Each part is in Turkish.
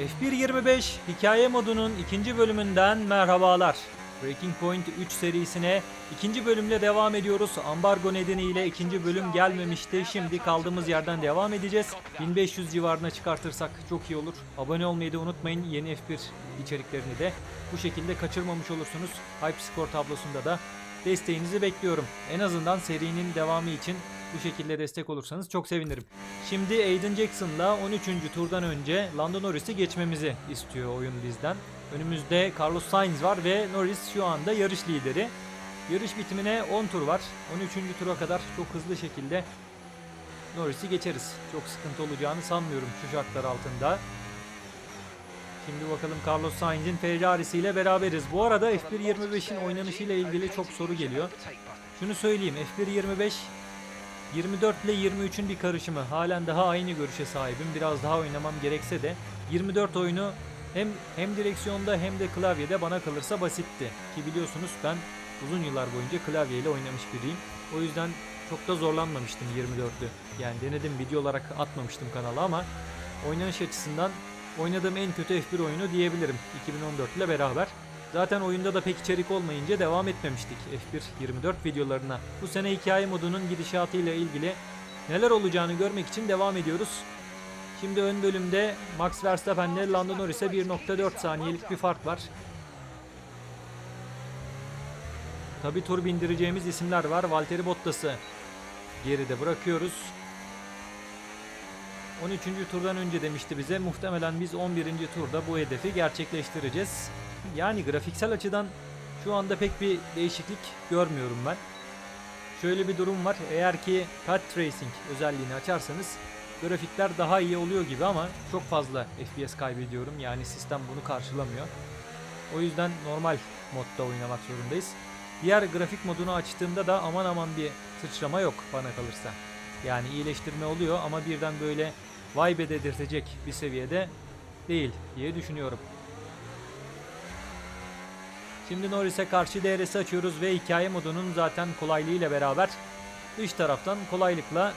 F1.25 hikaye modunun ikinci bölümünden merhabalar. Breaking Point 3 serisine ikinci bölümle devam ediyoruz. Ambargo nedeniyle ikinci bölüm gelmemişti. Şimdi kaldığımız yerden devam edeceğiz. 1500 civarına çıkartırsak çok iyi olur. Abone olmayı da unutmayın. Yeni F1 içeriklerini de bu şekilde kaçırmamış olursunuz. Hype Score tablosunda da desteğinizi bekliyorum. En azından serinin devamı için bu şekilde destek olursanız çok sevinirim. Şimdi Aiden Jackson'la 13. turdan önce Lando Norris'i geçmemizi istiyor oyun bizden. Önümüzde Carlos Sainz var ve Norris şu anda yarış lideri. Yarış bitimine 10 tur var. 13. tura kadar çok hızlı şekilde Norris'i geçeriz. Çok sıkıntı olacağını sanmıyorum şu şartlar altında. Şimdi bakalım Carlos Sainz'in Ferrari'siyle beraberiz. Bu arada F1 25'in oynanışıyla ilgili çok soru geliyor. Şunu söyleyeyim F1 25 24 ile 23'ün bir karışımı. Halen daha aynı görüşe sahibim. Biraz daha oynamam gerekse de 24 oyunu hem hem direksiyonda hem de klavyede bana kalırsa basitti. Ki biliyorsunuz ben uzun yıllar boyunca klavyeyle oynamış biriyim. O yüzden çok da zorlanmamıştım 24'ü. Yani denedim video olarak atmamıştım kanala ama oynanış açısından oynadığım en kötü F1 oyunu diyebilirim 2014 ile beraber. Zaten oyunda da pek içerik olmayınca devam etmemiştik F1 24 videolarına. Bu sene hikaye modunun gidişatıyla ilgili neler olacağını görmek için devam ediyoruz. Şimdi ön bölümde Max Verstappen ile Lando Norris'e 1.4 saniyelik bir fark var. Tabi tur bindireceğimiz isimler var. Valtteri Bottas'ı geride bırakıyoruz. 13. turdan önce demişti bize. Muhtemelen biz 11. turda bu hedefi gerçekleştireceğiz. Yani grafiksel açıdan şu anda pek bir değişiklik görmüyorum ben. Şöyle bir durum var. Eğer ki Cut Tracing özelliğini açarsanız grafikler daha iyi oluyor gibi ama çok fazla FPS kaybediyorum. Yani sistem bunu karşılamıyor. O yüzden normal modda oynamak zorundayız. Diğer grafik modunu açtığımda da aman aman bir sıçrama yok bana kalırsa. Yani iyileştirme oluyor ama birden böyle vay be dedirtecek bir seviyede değil diye düşünüyorum. Şimdi Norris'e karşı DRS açıyoruz ve hikaye modunun zaten kolaylığıyla beraber dış taraftan kolaylıkla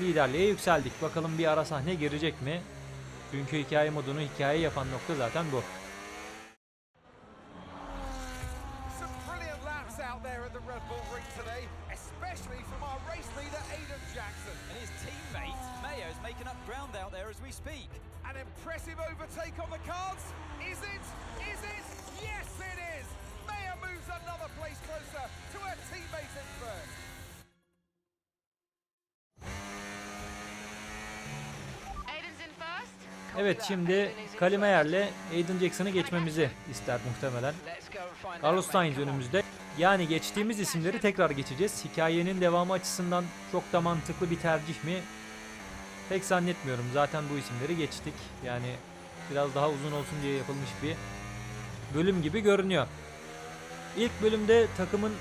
liderliğe yükseldik. Bakalım bir ara sahne girecek mi? Çünkü hikaye modunu hikaye yapan nokta zaten bu. Making up ground out there as we speak. An impressive overtake on the cards. Is Evet şimdi Kalimeyer'le Aiden Jackson'ı geçmemizi ister muhtemelen. Carlos Sainz önümüzde. Yani geçtiğimiz isimleri tekrar geçeceğiz. Hikayenin devamı açısından çok da mantıklı bir tercih mi? Pek zannetmiyorum. Zaten bu isimleri geçtik. Yani biraz daha uzun olsun diye yapılmış bir bölüm gibi görünüyor. İlk bölümde takımın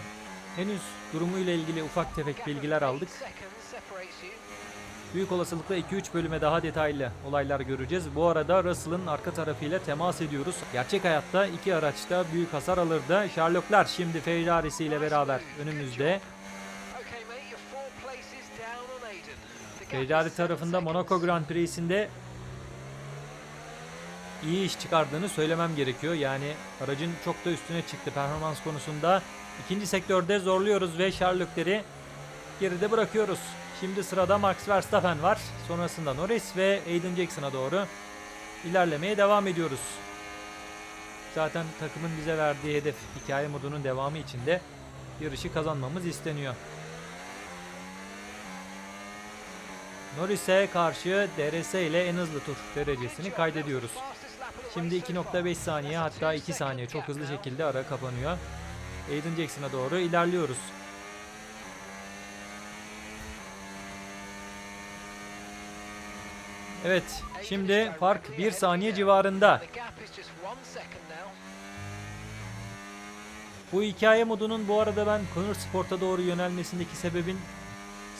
henüz durumuyla ilgili ufak tefek bilgiler aldık. Büyük olasılıkla 2-3 bölüme daha detaylı olaylar göreceğiz. Bu arada Russell'ın arka tarafıyla temas ediyoruz. Gerçek hayatta iki araçta büyük hasar alırdı. Sherlocklar şimdi Ferrari'si ile beraber önümüzde. Ferrari tarafında Monaco Grand Prix'sinde iyi iş çıkardığını söylemem gerekiyor. Yani aracın çok da üstüne çıktı performans konusunda. İkinci sektörde zorluyoruz ve Sherlock'leri geride bırakıyoruz. Şimdi sırada Max Verstappen var. Sonrasında Norris ve Aiden Jackson'a doğru ilerlemeye devam ediyoruz. Zaten takımın bize verdiği hedef hikaye modunun devamı için de yarışı kazanmamız isteniyor. Norris'e karşı DRS ile en hızlı tur derecesini kaydediyoruz. Şimdi 2.5 saniye hatta 2 saniye çok hızlı şekilde ara kapanıyor. Aiden Jackson'a doğru ilerliyoruz. Evet, şimdi fark 1 saniye civarında. Bu hikaye modunun bu arada ben Conor Sport'a doğru yönelmesindeki sebebin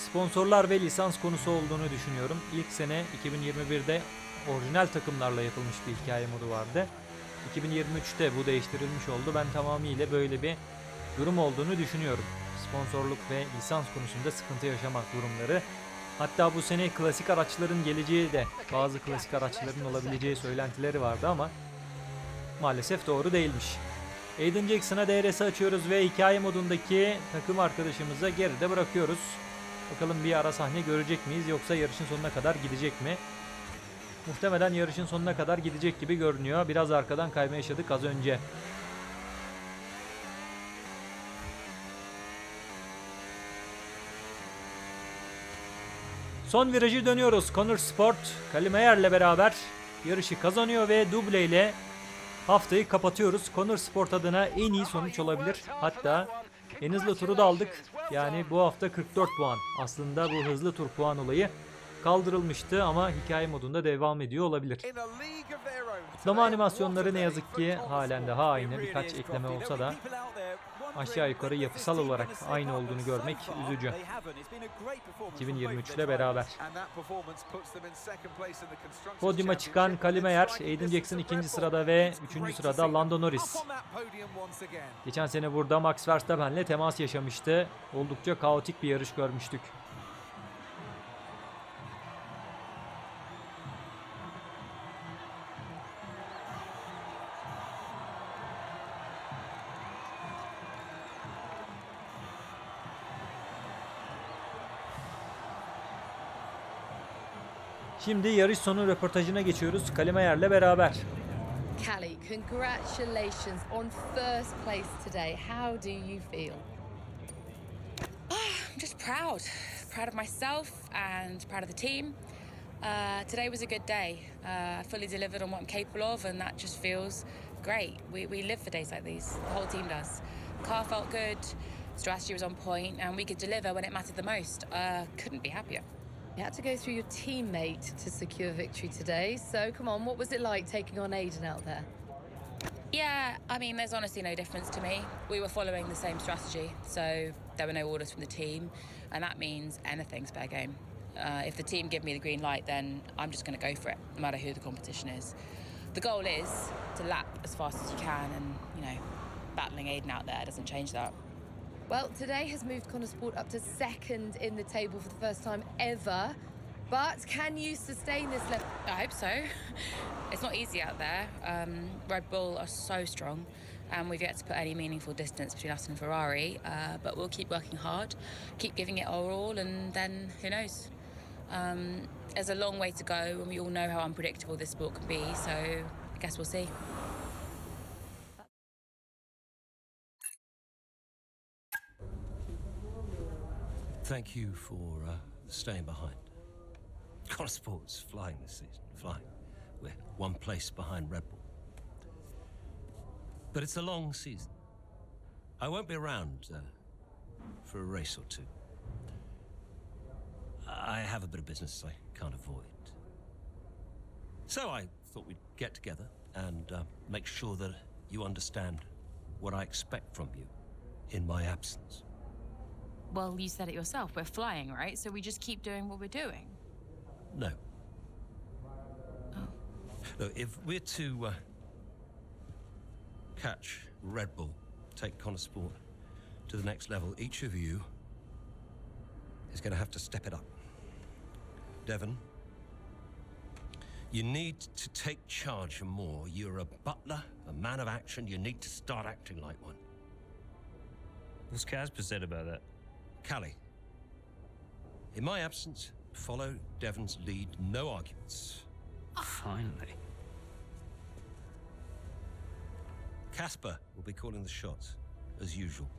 sponsorlar ve lisans konusu olduğunu düşünüyorum. İlk sene 2021'de orijinal takımlarla yapılmış bir hikaye modu vardı. 2023'te bu değiştirilmiş oldu. Ben tamamıyla böyle bir durum olduğunu düşünüyorum. Sponsorluk ve lisans konusunda sıkıntı yaşamak durumları Hatta bu sene klasik araçların geleceği de bazı klasik araçların olabileceği söylentileri vardı ama maalesef doğru değilmiş. Aiden Jackson'a DRS açıyoruz ve hikaye modundaki takım arkadaşımıza geride bırakıyoruz. Bakalım bir ara sahne görecek miyiz yoksa yarışın sonuna kadar gidecek mi? Muhtemelen yarışın sonuna kadar gidecek gibi görünüyor. Biraz arkadan kayma yaşadık az önce. Son virajı dönüyoruz. Connor Sport, Kalimeyer'le beraber yarışı kazanıyor ve duble ile haftayı kapatıyoruz. Connor Sport adına en iyi sonuç olabilir. Hatta en hızlı turu da aldık. Yani bu hafta 44 puan. Aslında bu hızlı tur puan olayı kaldırılmıştı ama hikaye modunda devam ediyor olabilir. Kutlama animasyonları ne yazık ki halen daha aynı. Birkaç ekleme olsa da aşağı yukarı yapısal olarak aynı olduğunu görmek üzücü. 2023 ile beraber. Podyuma çıkan. Kalimeyer, Aiden Jackson ikinci sırada ve üçüncü sırada Lando Norris. Geçen sene burada Max Verstappen'le temas yaşamıştı. Oldukça kaotik bir yarış görmüştük. Şimdi yarış sonu röportajına geçiyoruz Kalimeyer'le beraber. Callie, congratulations on first place today. How do you feel? I'm just proud. Proud of myself and proud of the team. Uh, today was a good day. Uh, I fully delivered on what I'm capable of, and that just feels great. We, we live for days like these. The whole team does. Car felt good, strategy was on point, and we could deliver when it mattered the most. Uh, couldn't be happier. You had to go through your teammate to secure victory today. So, come on, what was it like taking on Aiden out there? Yeah, I mean, there's honestly no difference to me. We were following the same strategy, so there were no orders from the team, and that means anything's fair game. Uh, if the team give me the green light, then I'm just going to go for it, no matter who the competition is. The goal is to lap as fast as you can, and you know, battling Aiden out there doesn't change that. Well, today has moved Connor Sport up to second in the table for the first time ever. But can you sustain this level? I hope so. It's not easy out there. Um, Red Bull are so strong, and we've yet to put any meaningful distance between us and Ferrari. Uh, but we'll keep working hard, keep giving it our all, and then who knows? Um, there's a long way to go, and we all know how unpredictable this sport can be. So I guess we'll see. Thank you for uh, staying behind. Connor Sports flying this season, flying. We're one place behind Red Bull. But it's a long season. I won't be around uh, for a race or two. I have a bit of business I can't avoid. So I thought we'd get together and uh, make sure that you understand what I expect from you in my absence. Well, you said it yourself. We're flying, right? So we just keep doing what we're doing. No. Look, if we're to uh, catch Red Bull, take Connor Sport to the next level, each of you is going to have to step it up. Devon, you need to take charge more. You're a butler, a man of action. You need to start acting like one. What's Casper said about that? Callie, in my absence, follow Devon's lead. No arguments. Finally. Casper will be calling the shots, as usual.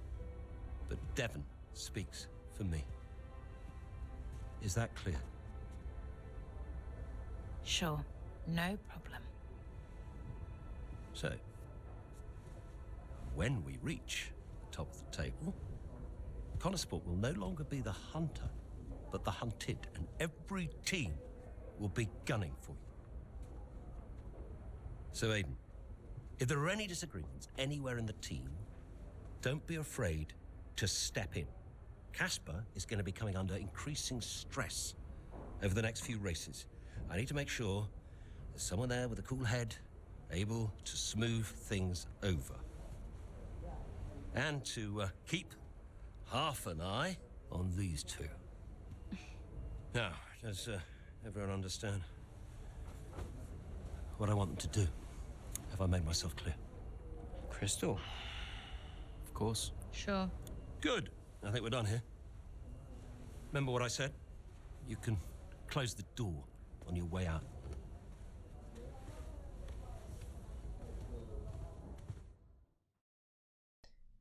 But Devon speaks for me. Is that clear? Sure, no problem. So, when we reach the top of the table, Connorsport will no longer be the hunter, but the hunted, and every team will be gunning for you. So, Aiden, if there are any disagreements anywhere in the team, don't be afraid to step in. Casper is going to be coming under increasing stress over the next few races. I need to make sure there's someone there with a cool head, able to smooth things over. And to uh, keep half an eye on these two. Now, does uh, everyone understand what I want them to do? Have I made myself clear? Crystal. Of course. Sure. Good. I think we're done here. Remember what I said? You can close the door on your way out.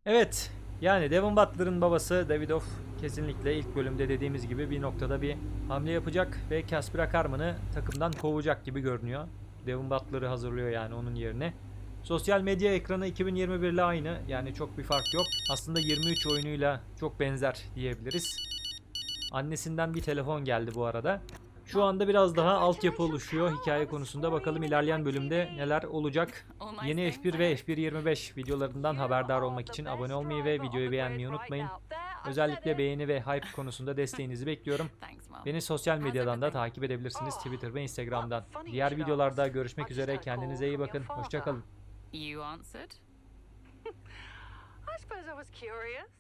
Evet. Yani Devon Butler'ın babası Davidoff kesinlikle ilk bölümde dediğimiz gibi bir noktada bir hamle yapacak ve Casper Akarman'ı takımdan kovacak gibi görünüyor. Devon Butler'ı hazırlıyor yani onun yerine. Sosyal medya ekranı 2021 ile aynı. Yani çok bir fark yok. Aslında 23 oyunuyla çok benzer diyebiliriz. Annesinden bir telefon geldi bu arada. Şu anda biraz daha altyapı oluşuyor hikaye konusunda. Bakalım ilerleyen bölümde neler olacak. Yeni F1 ve F1 25 videolarından haberdar olmak için abone olmayı ve videoyu beğenmeyi unutmayın. Özellikle beğeni ve hype konusunda desteğinizi bekliyorum. Beni sosyal medyadan da takip edebilirsiniz Twitter ve Instagram'dan. Diğer videolarda görüşmek üzere. Kendinize iyi bakın. Hoşçakalın. You answered? I suppose I was curious.